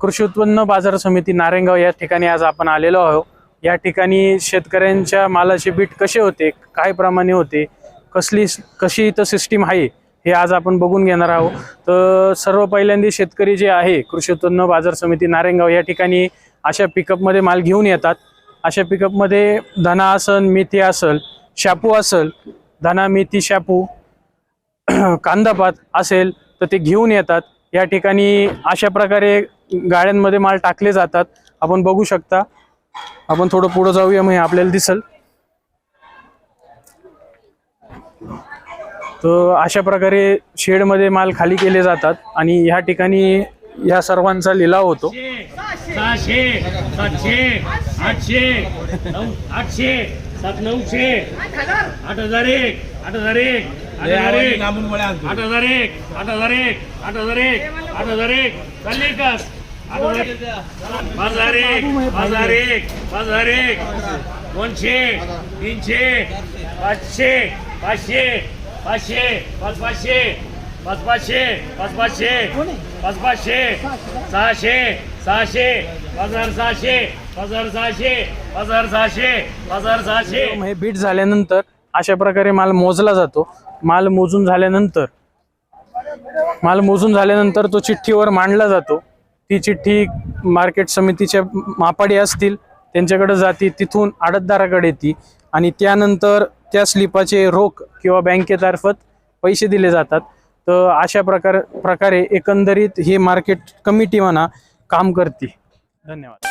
कृषी उत्पन्न बाजार समिती नारायणगाव या ठिकाणी आज आपण आलेलो आहोत. या ठिकाणी शेतकऱ्यांच्या मालाचे बीट कसे होते काय प्रमाणे होते कसली कशी इथं सिस्टीम आहे हे आज आपण बघून घेणार आहोत. तर सर्व पहिल्यांदा शेतकरी जे आहे कृषी उत्पन्न बाजार समिती नारायणगाव या ठिकाणी अशा पिकअपमध्ये माल घेऊन येतात. अशा पिकअपमध्ये धना असन मेथी असल शापू असल धना मेथी शापू कांदापात असेल तर ते घेऊन येतात. या ठिकाणी अशा प्रकारे गाड्यांमध्ये माल टाकले जातात. आपण बघू शकता. आपण थोडं पुढं जाऊया मग आपल्याला दिसल. तर अशा प्रकारे शेडमध्ये माल खाली केले जातात आणि ह्या ठिकाणी या सर्वांचा लिलाव होतो. आठ हजार एक आठ हजार एक आठ हजार एक आठ हजार एक आठ हजार एक आठ हजार एक आठ हजार एक. चालले का आठ हजार एक. पाच हजार एक पाच हजार एक पाच हजार एक. दोनशे तीनशे पाचशे पाचशे पाचशे पाच पाचशे पाच पाचशे पाच पाचशे पाच पाचशे सहाशे सहाशे पाच हजार सहाशे पाच हजार सहाशे पाच हजार सहाशे पाच हजार सहाशे. हे बीट झाल्यानंतर अशा प्रकारे माल मोजला जातो. माल मोजून झाल्यानंतर माल मोजून झाल्यानंतर तो चिठ्ठीवर मांडला जातो. ती चिठ्ठी मार्केट समितीच्या मापाडी असतील त्यांच्याकडे जाते तिथून आडतदाराकडे येते आणि त्यानंतर त्या स्लिपाचे रोख किंवा बँकेमार्फत पैसे दिले जातात. तर अशा प्रकार प्रकारे एकंदरीत ही मार्केट कमिटी म्हणा काम करते. धन्यवाद.